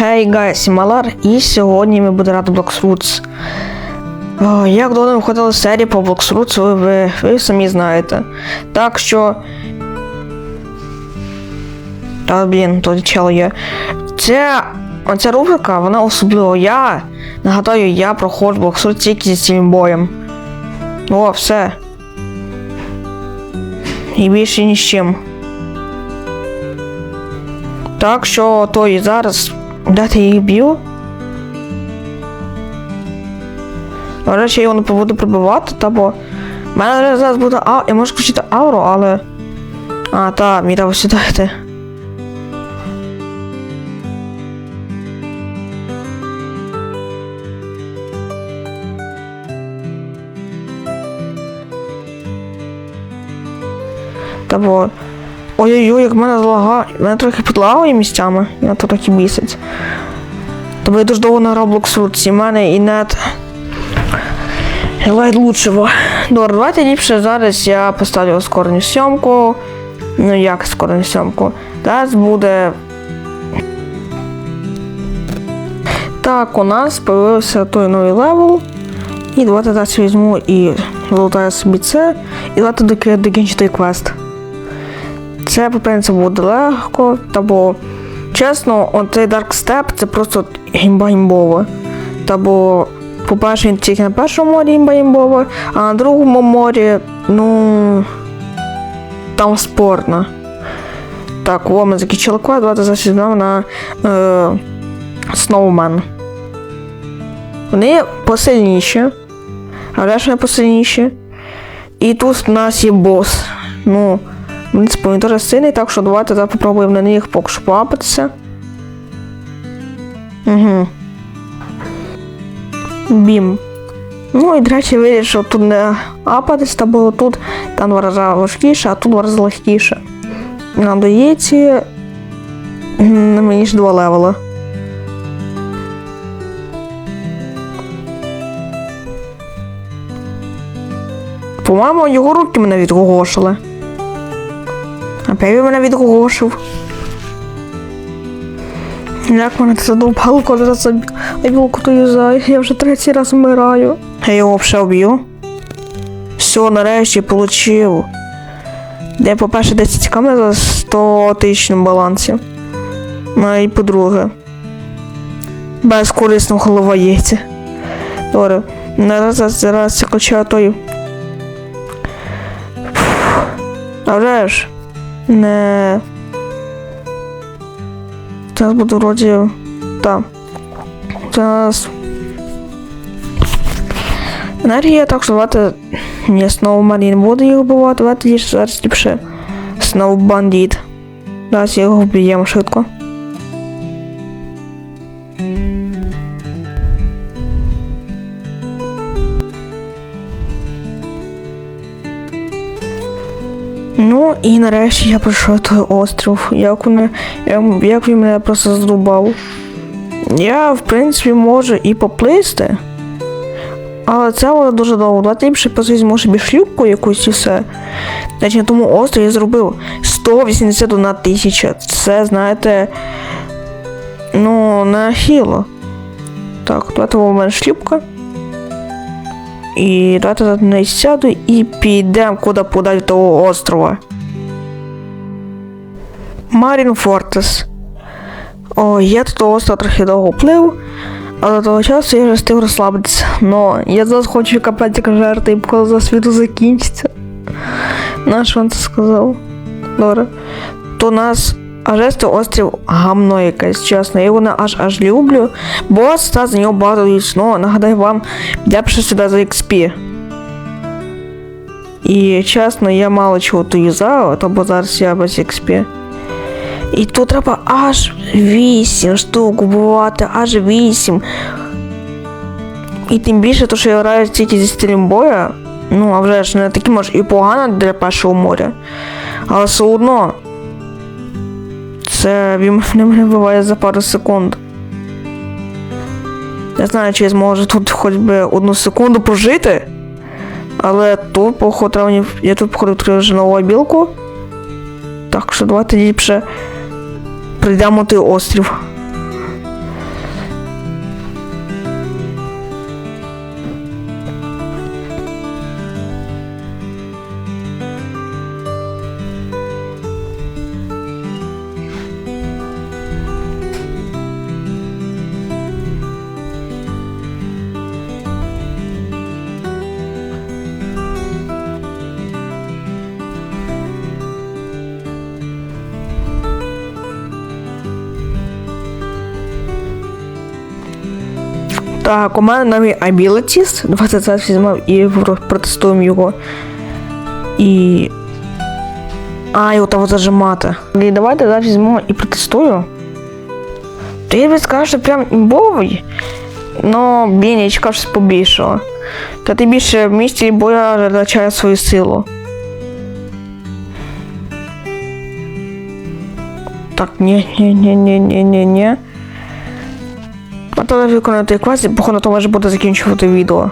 Хей, гайс, Малар, і сьогодні ми будемо грати Blox Roots. О, як давно виходили серії по Blox Roots, ви, ви, ви самі знаєте. Так що. Та блін, тут чел є. Це. Оця рубрика, вона особлива. Я нагадаю, я проходжу Blox Roots тільки зі цим боєм. О, все. І більше ні з чим. Так що то і зараз дати їх б'ю. Речі, я його не буду прибивати, та бо. У мене зараз буде а. Я можу включити ауру, але. А, та, мені треба сюди. Та бо. Ой-ой-ой, як мене злага. Мене трохи підлагає місцями, я то трохи бісить. Тобто я дуже довго на Roblox і мене і нет. Лайт лучшего. Добре, давайте ліпше зараз я поставлю ускорену сьомку. Ну як ускорену сьомку? Зараз буде. Так, у нас появився той новий левел. І давайте зараз візьму і залутаю собі це. І давайте докінчити квест. Це по принципу буде легко, та бо чесно, от цей Dark Step це просто гімба-гімбове. Та бо, по-перше, він тільки на першому морі гімба-гімбове, а на другому морі, ну. там спорно. Так, о, ми закінчили квест, давайте візьмемо на е, Snowman. Вони посильніші. Але ж не посильніші. І тут у нас є бос. Ну. Принципі, він дуже сильний, так що давайте зараз попробуємо на них поки що поапатися. Угу. Бім. Ну і, до речі, вирішив тут не апатись, та було тут там два рази важкіше, а тут два рази легкіше. Нам дається мені ж два левела. По-моєму, його руки мене відгогошили. Опять він мене відгошив. Як мене це задовбало, коли за білку то юзаю. Я вже третій раз вмираю. Я його взагалі вб'ю. Все, нарешті получив. Де, по-перше, 10 камер за 100 тисяч на балансі. Ну і по-друге. Безкорисно голова яйця. Добре. Зараз зараз я качаю той. А вже ж. Не. Зараз буду вроді. Так. Зараз. Енергія, так що давайте. Ні, знову Марін буде їх вбивати, давайте лише зараз ліпше. Сноубандіт. Зараз його вб'ємо швидко. Ну і нарешті я пройшов той острів. Як, вони, як, він мене просто здубав. Я, в принципі, можу і поплисти. Але це буде дуже довго. Давайте ліпше позвізьмо собі шлюпку якусь і все. Значить, на тому острові я зробив 181 тисяча. Це, знаєте. Ну, не хіло. Так, давайте у мене шлюпка. І давайте на неї сяду і підемо куди подалі того острова. Марін Фортес. О, я тут острова трохи довго плив, але до того часу я вже встиг розслабитися. Но я зараз хочу капетика жерти, коли за світу закінчиться. Наш він це сказав. Добре. То нас аж це острів гамно якесь, чесно. Я його не аж аж люблю. Бос та за нього багато вічно. Нагадаю вам, я пишу сюди за XP. І чесно, я мало чого то юзав, то бо зараз я без XP. І тут треба аж 8 штук бувати, аж 8. І тим більше, то, що я граю тільки зі стилем боя, ну, а вже ж не такі може і погано для першого моря. Але все одно. Це не мене буває за пару секунд. Не знаю, чи я зможу тут хоч би одну секунду пожити. Але тут, походу, я тут, походу, відкрив вже нову білку. Так що давайте ліпше прийдемо той острів. Так, у мене нові abilities. 20 зараз візьмемо і про- протестуємо його. І. А, його того зажимати. І давайте зараз візьмемо і протестую. То я би сказав, що прям імбовий. Ну, блін, я чекав щось побільшого. Та ти більше в місті боя втрачає свою силу. Так, ні, ні, ні, ні, ні, ні, ні. А то виконати квест, і походу то може буде закінчувати відео.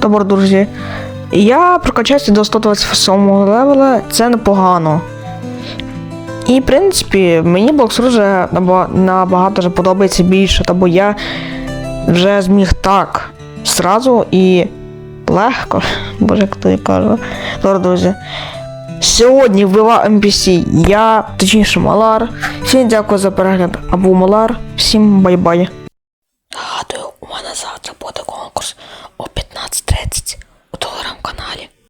Добре, друзі. Я прокачався до 127 левела, це непогано. І, в принципі, мені Блокс вже набагато вже подобається більше, тому я вже зміг так зразу і легко. Боже, як то я кажу. Добре, друзі. Сьогодні вбивав NPC я, точніше Малар. Всім дякую за перегляд. А Малар. Всім бай-бай.